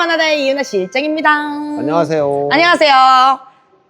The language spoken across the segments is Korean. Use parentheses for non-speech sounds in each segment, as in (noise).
만나다의 이은하 실장입니다. 안녕하세요. 안녕하세요.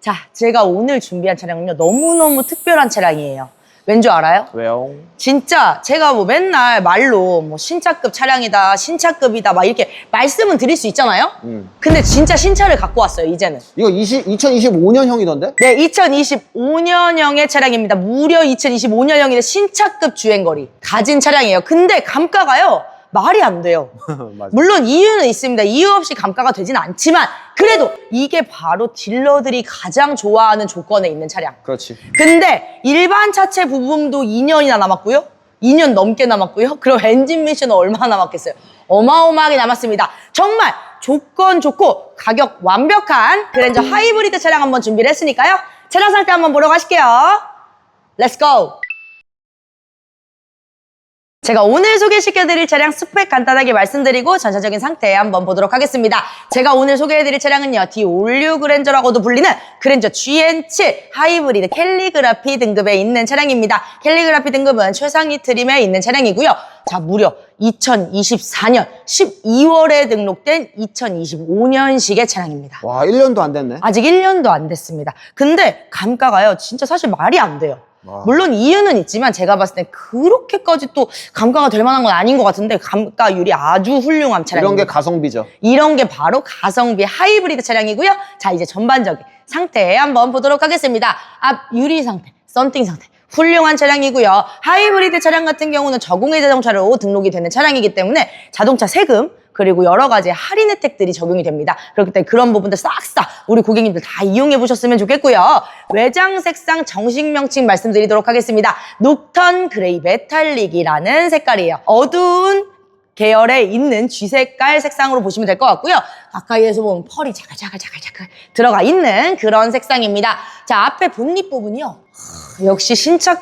자, 제가 오늘 준비한 차량은요, 너무너무 특별한 차량이에요. 왠 줄 알아요? 왜요? 진짜 제가 뭐 맨날 말로 뭐 신차급 차량이다, 신차급이다, 막 이렇게 말씀은 드릴 수 있잖아요? 음. 근데 진짜 신차를 갖고 왔어요, 이제는. 이거 20, 2025년형이던데? 네, 2025년형의 차량입니다. 무려 2025년형인데 신차급 주행거리 가진 차량이에요. 근데 감가가요, 말이 안 돼요. (laughs) 물론 이유는 있습니다. 이유 없이 감가가 되지는 않지만 그래도 이게 바로 딜러들이 가장 좋아하는 조건에 있는 차량. 그렇지. 근데 일반 차체 부품도 2년이나 남았고요. 2년 넘게 남았고요. (laughs) 그럼 엔진 미션은 얼마나 남았겠어요? 어마어마하게 남았습니다. 정말 조건 좋고 가격 완벽한 그랜저 하이브리드 차량 한번 준비를 했으니까요. 차량 상태 한번 보러 가실게요. 렛츠고! 제가 오늘 소개시켜드릴 차량 스펙 간단하게 말씀드리고 전체적인 상태 한번 보도록 하겠습니다. 제가 오늘 소개해드릴 차량은요. D56 그랜저라고도 불리는 그랜저 GN7 하이브리드 캘리그라피 등급에 있는 차량입니다. 캘리그라피 등급은 최상위 트림에 있는 차량이고요. 자, 무려 2024년 12월에 등록된 2025년식의 차량입니다. 와, 1년도 안 됐네. 아직 1년도 안 됐습니다. 근데 감가가요, 진짜 사실 말이 안 돼요. 와. 물론 이유는 있지만 제가 봤을 때 그렇게까지 또 감가가 될 만한 건 아닌 것 같은데 감가율이 아주 훌륭한 차량입니다. 이런 게 가성비죠. 이런 게 바로 가성비 하이브리드 차량이고요. 자, 이제 전반적인 상태 한번 보도록 하겠습니다. 앞 유리 상태, 썬팅 상태. 훌륭한 차량이고요. 하이브리드 차량 같은 경우는 저공해 자동차로 등록이 되는 차량이기 때문에 자동차 세금 그리고 여러 가지 할인 혜택들이 적용이 됩니다. 그렇기 때문에 그런 부분들 싹싹 우리 고객님들 다 이용해 보셨으면 좋겠고요. 외장 색상 정식 명칭 말씀드리도록 하겠습니다. 녹턴 그레이 메탈릭이라는 색깔이에요. 어두운 계열에 있는 쥐색깔 색상으로 보시면 될 것 같고요. 가까이에서 보면 펄이 자글자글자글자글 들어가 있는 그런 색상입니다. 자, 앞에 본닛 부분이요. 하, 역시 신차,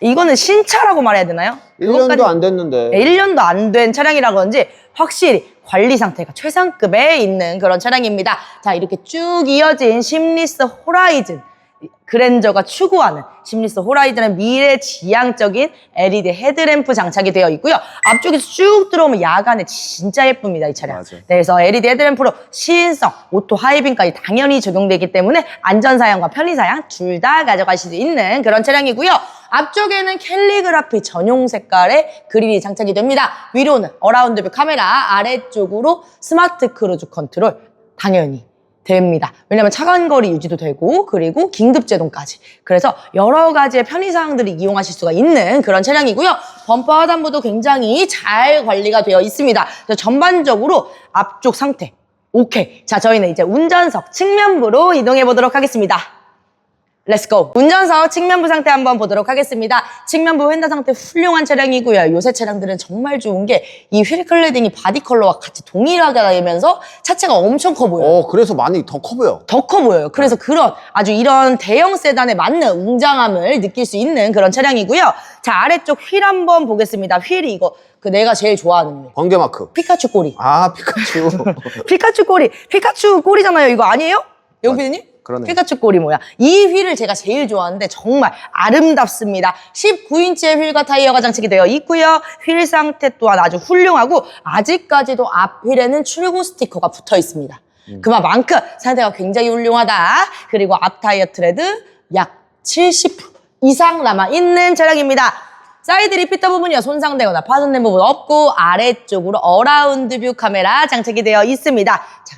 이거는 신차라고 말해야 되나요? 1년도 그것까지- 안 됐는데. 네, 1년도 안 된 차량이라 그런지 확실히 관리 상태가 최상급에 있는 그런 차량입니다. 자, 이렇게 쭉 이어진 심리스 호라이즌. 그랜저가 추구하는 심리스 호라이즌은 미래 지향적인 LED 헤드램프 장착이 되어 있고요. 앞쪽에서 쭉 들어오면 야간에 진짜 예쁩니다, 이 차량. 맞아요. 네, 그래서 LED 헤드램프로 시인성, 오토 하이빔까지 당연히 적용되기 때문에 안전사양과 편리사양 둘 다 가져가실 수 있는 그런 차량이고요. 앞쪽에는 캘리그라피 전용 색깔의 그릴이 장착이 됩니다. 위로는 어라운드뷰 카메라, 아래쪽으로 스마트 크루즈 컨트롤 당연히 됩니다. 왜냐면 차간 거리 유지도 되고 그리고 긴급 제동까지. 그래서 여러 가지의 편의사항들을 이용하실 수가 있는 그런 차량이고요. 범퍼 하단부도 굉장히 잘 관리가 되어 있습니다. 전반적으로 앞쪽 상태 오케이. 자, 저희는 이제 운전석 측면부로 이동해 보도록 하겠습니다. 렛츠고! 운전석 측면부 상태 한번 보도록 하겠습니다. 측면부 휀다 상태 훌륭한 차량이고요. 요새 차량들은 정말 좋은 게 이 휠 클레딩이 바디 컬러와 같이 동일하게 되면서 차체가 엄청 커 보여요. 어, 그래서 많이 더 커 보여. 더 커 보여요. 그래서 그런 아주 이런 대형 세단에 맞는 웅장함을 느낄 수 있는 그런 차량이고요. 자, 아래쪽 휠 한번 보겠습니다. 휠이 이거 그 내가 제일 좋아하는 휠. 번개 마크. 피카츄 꼬리. 아, 피카츄. (laughs) 피카츄 꼬리. 피카츄 꼬리잖아요. 이거 아니에요? 영피디님? 그러네. 피카츄 꼬리 뭐야? 이 휠을 제가 제일 좋아하는데 정말 아름답습니다. 19인치의 휠과 타이어가 장착이 되어 있고요. 휠 상태 또한 아주 훌륭하고 아직까지도 앞 휠에는 출고 스티커가 붙어 있습니다. 그만큼 상태가 굉장히 훌륭하다. 그리고 앞 타이어 트레드 약 70% 이상 남아 있는 차량입니다. 사이드 리피터 부분이요 손상되거나 파손된 부분 없고 아래쪽으로 어라운드 뷰 카메라 장착이 되어 있습니다. 자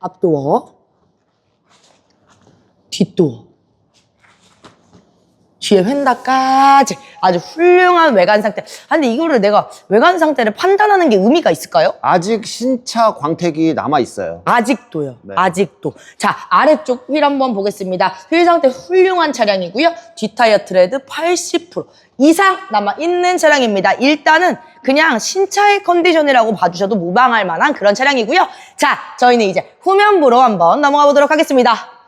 앞도어 뒷도어 뒤에 휀다까지 아주 훌륭한 외관 상태. 아, 근데 이거를 내가 외관 상태를 판단하는 게 의미가 있을까요? 아직 신차 광택이 남아 있어요. 아직도요. 네. 아직도. 자, 아래쪽 휠 한번 보겠습니다. 휠 상태 훌륭한 차량이고요. 뒷타이어 트레드 80% 이상 남아 있는 차량입니다. 일단은 그냥 신차의 컨디션이라고 봐주셔도 무방할 만한 그런 차량이고요. 자, 저희는 이제 후면부로 한번 넘어가 보도록 하겠습니다.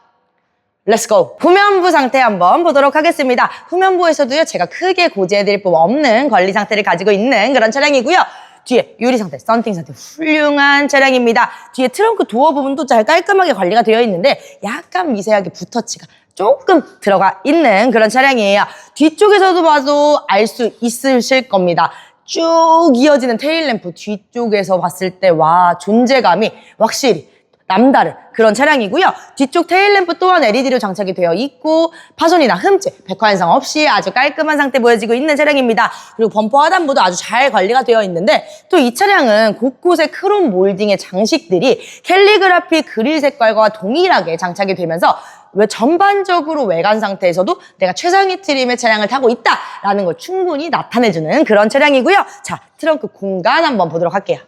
렛츠고! 후면부 상태 한번 보도록 하겠습니다. 후면부에서도요, 제가 크게 고지해드릴 법 없는 관리 상태를 가지고 있는 그런 차량이고요. 뒤에 유리 상태, 썬팅 상태 훌륭한 차량입니다. 뒤에 트렁크 도어 부분도 잘 깔끔하게 관리가 되어 있는데 약간 미세하게 붓터치가 조금 들어가 있는 그런 차량이에요. 뒤쪽에서도 봐도 알 수 있으실 겁니다. 쭉 이어지는 테일램프 뒤쪽에서 봤을 때 와 존재감이 확실히 남다른 그런 차량이고요. 뒤쪽 테일램프 또한 LED로 장착이 되어 있고 파손이나 흠집, 백화 현상 없이 아주 깔끔한 상태 보여지고 있는 차량입니다. 그리고 범퍼 하단부도 아주 잘 관리가 되어 있는데 또 이 차량은 곳곳에 크롬 몰딩의 장식들이 캘리그라피 그릴 색깔과 동일하게 장착이 되면서 왜 전반적으로 외관 상태에서도 내가 최상위 트림의 차량을 타고 있다라는 걸 충분히 나타내주는 그런 차량이고요. 자, 트렁크 공간 한번 보도록 할게요.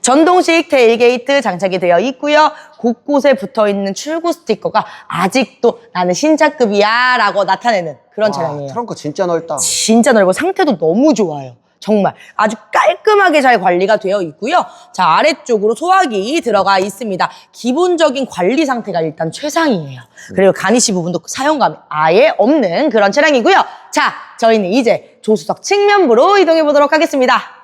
전동식 테일게이트 장착이 되어 있고요. 곳곳에 붙어 있는 출고 스티커가 아직도 나는 신차급이야 라고 나타내는 그런 와, 차량이에요. 트렁크 진짜 넓다. 진짜 넓고 상태도 너무 좋아요. 정말 아주 깔끔하게 잘 관리가 되어 있고요. 자 아래쪽으로 소화기 들어가 있습니다. 기본적인 관리 상태가 일단 최상이에요. 그리고 가니시 부분도 사용감이 아예 없는 그런 차량이고요. 자 저희는 이제 조수석 측면부로 이동해 보도록 하겠습니다.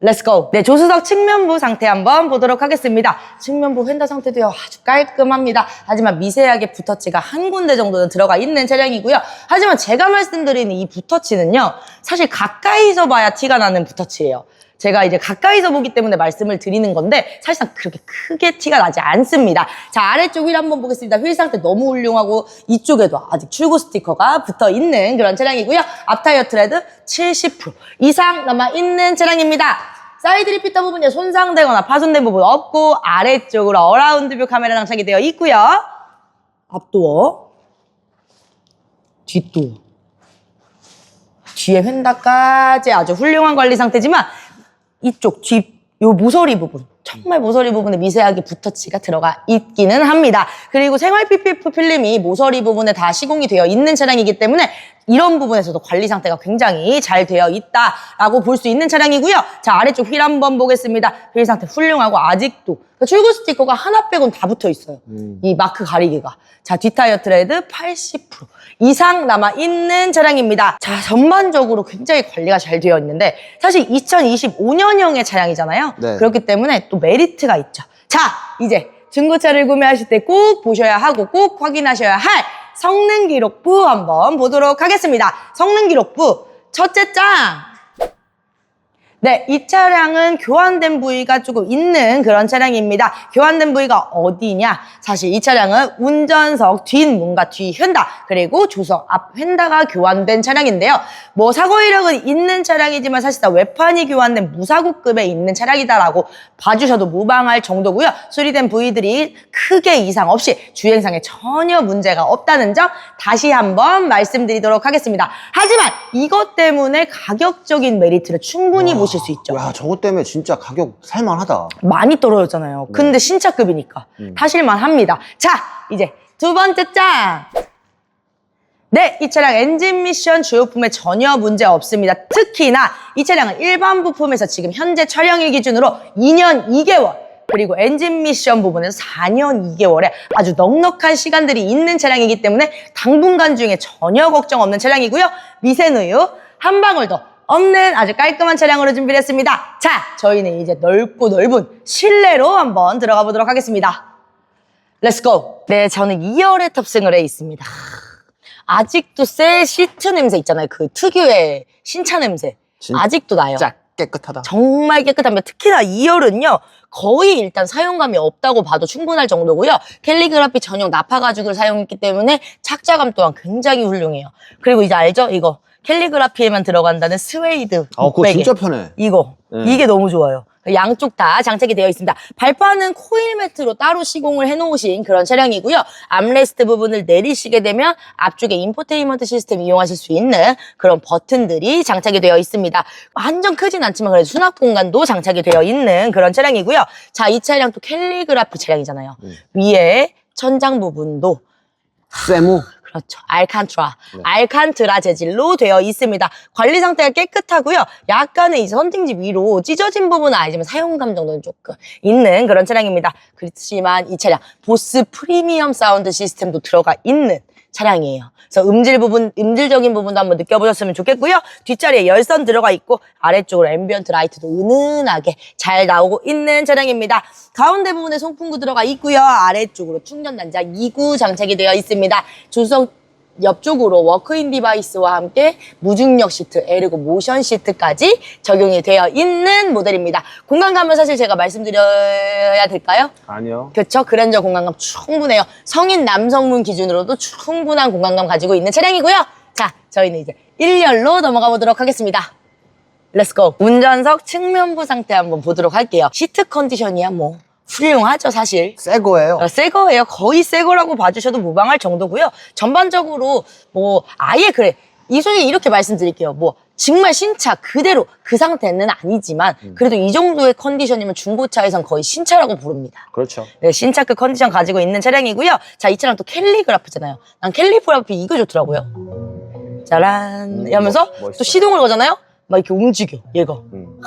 렛츠고! 네, 조수석 측면부 상태 한번 보도록 하겠습니다. 측면부 휀다 상태도요, 아주 깔끔합니다. 하지만 미세하게 붓터치가 한 군데 정도는 들어가 있는 차량이고요. 하지만 제가 말씀드리는 이 붓터치는요, 사실 가까이서 봐야 티가 나는 붓터치예요. 제가 이제 가까이서 보기 때문에 말씀을 드리는 건데 사실상 그렇게 크게 티가 나지 않습니다. 자 아래쪽 휠 한번 보겠습니다. 휠 상태 너무 훌륭하고 이쪽에도 아직 출고 스티커가 붙어 있는 그런 차량이고요. 앞타이어 트레드 70% 이상 남아 있는 차량입니다. 사이드 리피터 부분에 손상되거나 파손된 부분 없고 아래쪽으로 어라운드 뷰 카메라 장착이 되어 있고요. 앞도어, 뒷도어. 뒤에 휀다까지 아주 훌륭한 관리 상태지만 이쪽 뒷 요 모서리 부분 정말 모서리 부분에 미세하게 붓터치가 들어가 있기는 합니다. 그리고 생활 PPF 필름이 모서리 부분에 다 시공이 되어 있는 차량이기 때문에 이런 부분에서도 관리 상태가 굉장히 잘 되어 있다라고 볼 수 있는 차량이고요. 자 아래쪽 휠 한번 보겠습니다. 휠 상태 훌륭하고 아직도 그러니까 출고 스티커가 하나 빼곤 다 붙어 있어요. 이 마크 가리개가. 자 뒷타이어 트레드 80% 이상 남아 있는 차량입니다. 자 전반적으로 굉장히 관리가 잘 되어 있는데 사실 2025년형의 차량이잖아요. 네. 그렇기 때문에 또 메리트가 있죠. 자 이제 중고차를 구매하실 때 꼭 보셔야 하고 꼭 확인하셔야 할 성능 기록부 한번 보도록 하겠습니다. 성능 기록부 첫째 장. 네, 이 차량은 교환된 부위가 조금 있는 그런 차량입니다. 교환된 부위가 어디냐? 사실 이 차량은 운전석 뒷문과 뒤 휀다, 그리고 조석 앞 휀다가 교환된 차량인데요. 뭐 사고 이력은 있는 차량이지만 사실상 외판이 교환된 무사고급에 있는 차량이다라고 봐주셔도 무방할 정도고요. 수리된 부위들이 크게 이상 없이 주행상에 전혀 문제가 없다는 점 다시 한번 말씀드리도록 하겠습니다. 하지만 이것 때문에 가격적인 메리트를 충분히 보실 수 있죠. 야, 저것 때문에 진짜 가격 살만하다. 많이 떨어졌잖아요. 근데 신차급이니까 타실만 합니다. 자, 이제 두 번째 장. 네, 이 차량 엔진 미션 주요품에 전혀 문제 없습니다. 특히나 이 차량은 일반 부품에서 지금 현재 촬영일 기준으로 2년 2개월 그리고 엔진 미션 부분에서 4년 2개월에 아주 넉넉한 시간들이 있는 차량이기 때문에 당분간 중에 전혀 걱정 없는 차량이고요. 미세누유 한 방울도 없는 아주 깔끔한 차량으로 준비를 했습니다. 자, 저희는 이제 넓고 넓은 실내로 한번 들어가 보도록 하겠습니다. 렛츠고! 네, 저는 2열에 탑승을 해 있습니다. 아직도 새 시트 냄새 있잖아요. 그 특유의 신차 냄새. 진짜 아직도 나요. 깨끗하다. 정말 깨끗합니다. 특히나 2열은요, 거의 일단 사용감이 없다고 봐도 충분할 정도고요. 캘리그라피 전용 나파 가죽을 사용했기 때문에 착자감 또한 굉장히 훌륭해요. 그리고 이제 알죠? 이거. 캘리그라피에만 들어간다는 스웨이드. 아, 그거 목베개. 진짜 편해. 이거. 네. 이게 너무 좋아요. 양쪽 다 장착이 되어 있습니다. 발판은 코일 매트로 따로 시공을 해놓으신 그런 차량이고요. 암레스트 부분을 내리시게 되면 앞쪽에 인포테인먼트 시스템 이용하실 수 있는 그런 버튼들이 장착이 되어 있습니다. 완전 크진 않지만 그래도 수납 공간도 장착이 되어 있는 그런 차량이고요. 자, 이 차량 또 캘리그라피 차량이잖아요. 위에 천장 부분도 세무. 그렇죠. 알칸트라. 알칸트라 재질로 되어 있습니다. 관리 상태가 깨끗하고요. 약간의 이 선ting지 위로 찢어진 부분은 아니지만 사용감 정도는 조금 있는 그런 차량입니다. 그렇지만 이 차량 보스 프리미엄 사운드 시스템도 들어가 있는 차량이에요. 그래서 음질 부분, 음질적인 부분도 한번 느껴보셨으면 좋겠고요. 뒷자리에 열선 들어가 있고 아래쪽으로 앰비언트 라이트도 은은하게 잘 나오고 있는 차량입니다. 가운데 부분에 송풍구 들어가 있고요. 아래쪽으로 충전 단자 2구 장착이 되어 있습니다. 조석 옆쪽으로 워크인 디바이스와 함께 무중력 시트, 에르고 모션 시트까지 적용이 되어 있는 모델입니다. 공간감은 사실 제가 말씀드려야 될까요? 아니요. 그렇죠. 그랜저 공간감 충분해요. 성인 남성분 기준으로도 충분한 공간감 가지고 있는 차량이고요. 자, 저희는 이제 1열로 넘어가 보도록 하겠습니다. 렛츠고. 운전석 측면부 상태 한번 보도록 할게요. 시트 컨디션이야 뭐 훌륭하죠 사실. 새 거예요. 어, 새 거예요. 거의 새 거라고 봐주셔도 무방할 정도고요. 전반적으로 뭐 아예 그래. 이 솔직히 이렇게 말씀드릴게요. 뭐 정말 신차 그대로 그 상태는 아니지만 그래도 이 정도의 컨디션이면 중고차에선 거의 신차라고 부릅니다. 그렇죠. 네, 신차급 컨디션 가지고 있는 차량이고요. 자, 이 차량 또 캘리그라프잖아요. 난 캘리그라프 이거 좋더라고요. 짜란 음, 하면서 멋- 멋있어. 또 시동을 거잖아요. 막 이렇게 움직여, 얘가. 음.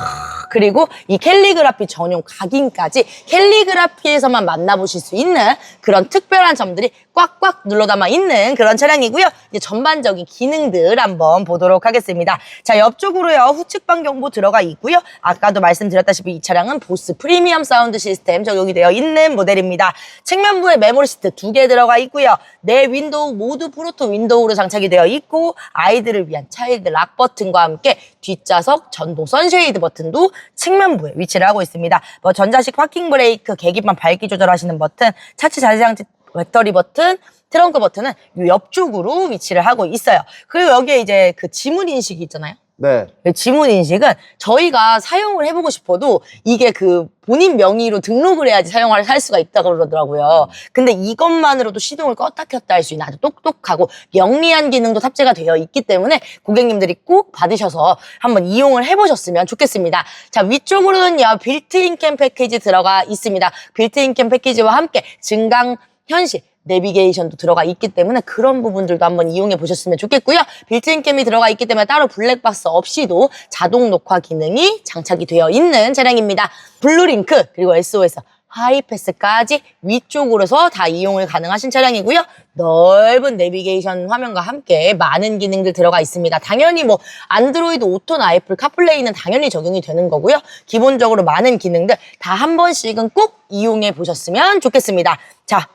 그리고 이 캘리그라피 전용 각인까지 캘리그라피에서만 만나보실 수 있는 그런 특별한 점들이 꽉꽉 눌러 담아 있는 그런 차량이고요. 이제 전반적인 기능들 한번 보도록 하겠습니다. 자, 옆쪽으로요. 후측방 경보 들어가 있고요. 아까도 말씀드렸다시피 이 차량은 보스 프리미엄 사운드 시스템 적용이 되어 있는 모델입니다. 측면부에 메모리 시트 두 개 들어가 있고요. 내 윈도우 모두 프로토 윈도우로 장착이 되어 있고 아이들을 위한 차일드 락 버튼과 함께 뒷좌석 전동 선쉐이드 버튼도 측면부에 위치를 하고 있습니다. 뭐 전자식 파킹 브레이크, 계기판 밝기 조절하시는 버튼, 차체 자재장치 배터리 버튼, 트렁크 버튼은 이 옆쪽으로 위치를 하고 있어요. 그리고 여기에 이제 그 지문 인식이 있잖아요. 네. 그 지문 인식은 저희가 사용을 해보고 싶어도 이게 그 본인 명의로 등록을 해야지 사용을 할 수가 있다고 그러더라고요. 근데 이것만으로도 시동을 껐다 켰다 할 수 있는 아주 똑똑하고 영리한 기능도 탑재가 되어 있기 때문에 고객님들이 꼭 받으셔서 한번 이용을 해보셨으면 좋겠습니다. 자, 위쪽으로는요, 빌트인 캠 패키지 들어가 있습니다. 빌트인 캠 패키지와 함께 증강 현실, 내비게이션도 들어가 있기 때문에 그런 부분들도 한번 이용해 보셨으면 좋겠고요. 빌트인 캠이 들어가 있기 때문에 따로 블랙박스 없이도 자동 녹화 기능이 장착이 되어 있는 차량입니다. 블루링크 그리고 SOS 하이패스까지 위쪽으로서 다 이용을 가능하신 차량이고요. 넓은 내비게이션 화면과 함께 많은 기능들 들어가 있습니다. 당연히 뭐 안드로이드 오토나 애플 카플레이는 당연히 적용이 되는 거고요. 기본적으로 많은 기능들 다 한 번씩은 꼭 이용해 보셨으면 좋겠습니다. 자,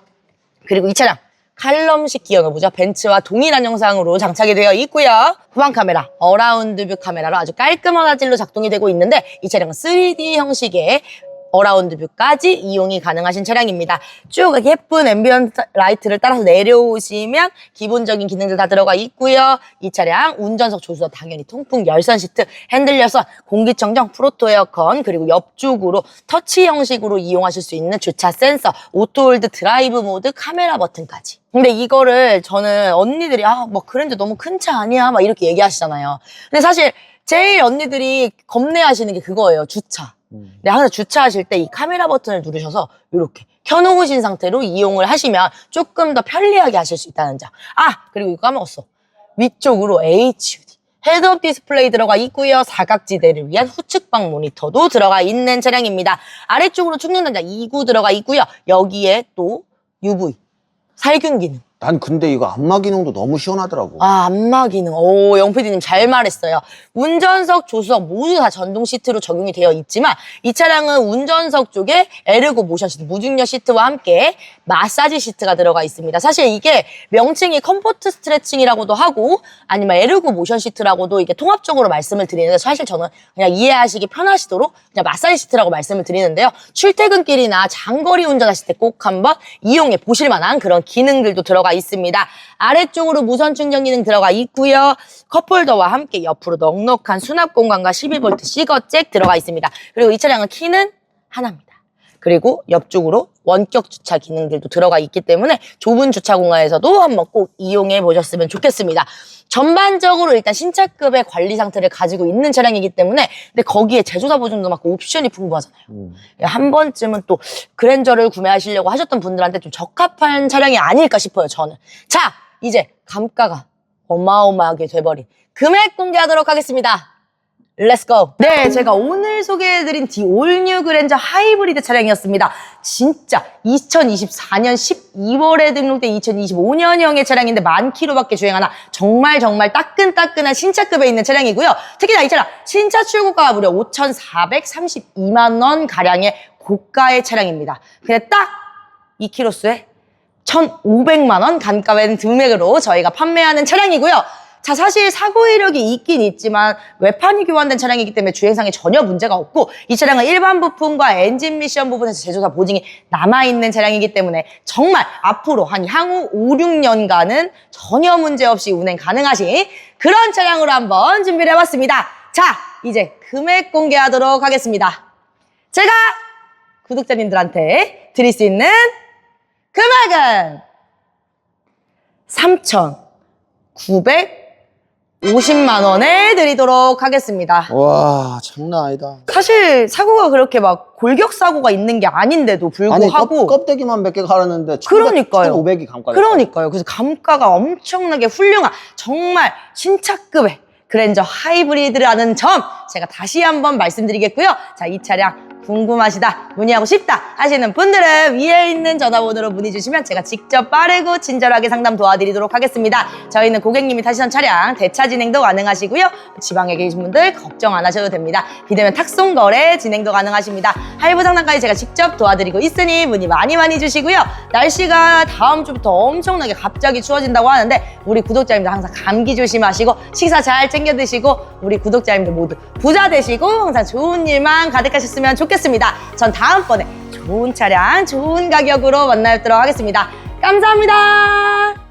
그리고 이 차량 칼럼식 기어 노브죠. 벤츠와 동일한 형상으로 장착이 되어 있고요. 후방 카메라, 어라운드 뷰 카메라로 아주 깔끔한 화질로 작동이 되고 있는데 이 차량은 3D 형식의 어라운드 뷰까지 이용이 가능하신 차량입니다. 쭉 예쁜 앰비언트 라이트를 따라서 내려오시면 기본적인 기능들 다 들어가 있고요. 이 차량 운전석 조수석 당연히 통풍 열선 시트, 핸들 열선, 공기청정, 프로토 에어컨 그리고 옆쪽으로 터치 형식으로 이용하실 수 있는 주차 센서, 오토홀드 드라이브 모드, 카메라 버튼까지. 근데 이거를 저는 언니들이 아 뭐 그랜저 너무 큰 차 아니야 막 이렇게 얘기하시잖아요. 근데 사실 제일 언니들이 겁내하시는 게 그거예요 주차. 음. 근데 항상 주차하실 때 이 카메라 버튼을 누르셔서 이렇게 켜놓으신 상태로 이용을 하시면 조금 더 편리하게 하실 수 있다는 점. 아 그리고 이거 까먹었어. 위쪽으로 HUD 헤드업 디스플레이 들어가 있고요. 사각지대를 위한 후측방 모니터도 들어가 있는 차량입니다. 아래쪽으로 충전단자 2구 들어가 있고요. 여기에 또 UV 살균 기능. 난 근데 이거 안마 기능도 너무 시원하더라고. 아, 안마 기능. 오, 영PD님 잘 말했어요. 운전석, 조수석 모두 다 전동 시트로 적용이 되어 있지만 이 차량은 운전석 쪽에 에르고 모션 시트, 무중력 시트와 함께 마사지 시트가 들어가 있습니다. 사실 이게 명칭이 컴포트 스트레칭이라고도 하고 아니면 에르고 모션 시트라고도 이게 통합적으로 말씀을 드리는데 사실 저는 그냥 이해하시기 편하시도록 그냥 마사지 시트라고 말씀을 드리는데요. 출퇴근길이나 장거리 운전하실 때 꼭 한번 이용해 보실 만한 그런 기능들도 들어가 있습니다. 아래쪽으로 무선 충전 기능 들어가 있고요. 컵홀더와 함께 옆으로 넉넉한 수납 공간과 12V 시거잭 들어가 있습니다. 그리고 이 차량은 키는 하나입니다. 그리고 옆쪽으로 원격 주차 기능들도 들어가 있기 때문에 좁은 주차 공간에서도 한번 꼭 이용해 보셨으면 좋겠습니다. 전반적으로 일단 신차급의 관리 상태를 가지고 있는 차량이기 때문에 근데 거기에 제조사 보증도 많고 옵션이 풍부하잖아요. 음. 한 번쯤은 또 그랜저를 구매하시려고 하셨던 분들한테 좀 적합한 차량이 아닐까 싶어요, 저는. 자, 이제 감가가 어마어마하게 돼버린 금액 공개하도록 하겠습니다. 렛츠 고! 네, 제가 오늘 소개해드린 디 올뉴 그랜저 하이브리드 차량이었습니다. 진짜 2024년 12월에 등록된 2025년형의 차량인데 만 킬로밖에 주행하나 정말 정말 따끈따끈한 신차급에 있는 차량이고요. 특히나 이 차량 신차 출고가가 무려 5,432만 원 가량의 고가의 차량입니다. 근데 딱 2키로수에 1,500만 원 감가된 금액으로 저희가 판매하는 차량이고요. 자, 사실 사고 이력이 있긴 있지만 외판이 교환된 차량이기 때문에 주행상에 전혀 문제가 없고 이 차량은 일반 부품과 엔진 미션 부분에서 제조사 보증이 남아있는 차량이기 때문에 정말 앞으로 한 향후 5, 6년간은 전혀 문제 없이 운행 가능하신 그런 차량으로 한번 준비를 해봤습니다. 자, 이제 금액 공개하도록 하겠습니다. 제가 구독자님들한테 드릴 수 있는 금액은 3,950만 원에 드리도록 하겠습니다. 와 장난 아니다. 사실 사고가 그렇게 막 골격 사고가 있는 게 아닌데도 아니 불구하고 껍, 데기만 몇 개 갈았는데 그러니까요. 1,500이 감가. 그러니까요. 그래서 감가가 엄청나게 훌륭한 정말 신차급의 그랜저 하이브리드라는 점 제가 다시 한번 말씀드리겠고요. 자, 이 차량 궁금하시다, 문의하고 싶다 하시는 분들은 위에 있는 전화번호로 문의 주시면 제가 직접 빠르고 친절하게 상담 도와드리도록 하겠습니다. 저희는 고객님이 타시던 차량 대차 진행도 가능하시고요. 지방에 계신 분들 걱정 안 하셔도 됩니다. 비대면 탁송 거래 진행도 가능하십니다. 할부 상담까지 제가 직접 도와드리고 있으니 문의 많이 많이 주시고요. 날씨가 다음 주부터 엄청나게 갑자기 추워진다고 하는데 우리 구독자님들 항상 감기 조심하시고 식사 잘 챙겨 드시고 우리 구독자님들 모두 부자 되시고 항상 좋은 일만 가득하셨으면 좋겠습니다. 전 다음번에 좋은 차량, 좋은 가격으로 만나 뵙도록 하겠습니다. 감사합니다.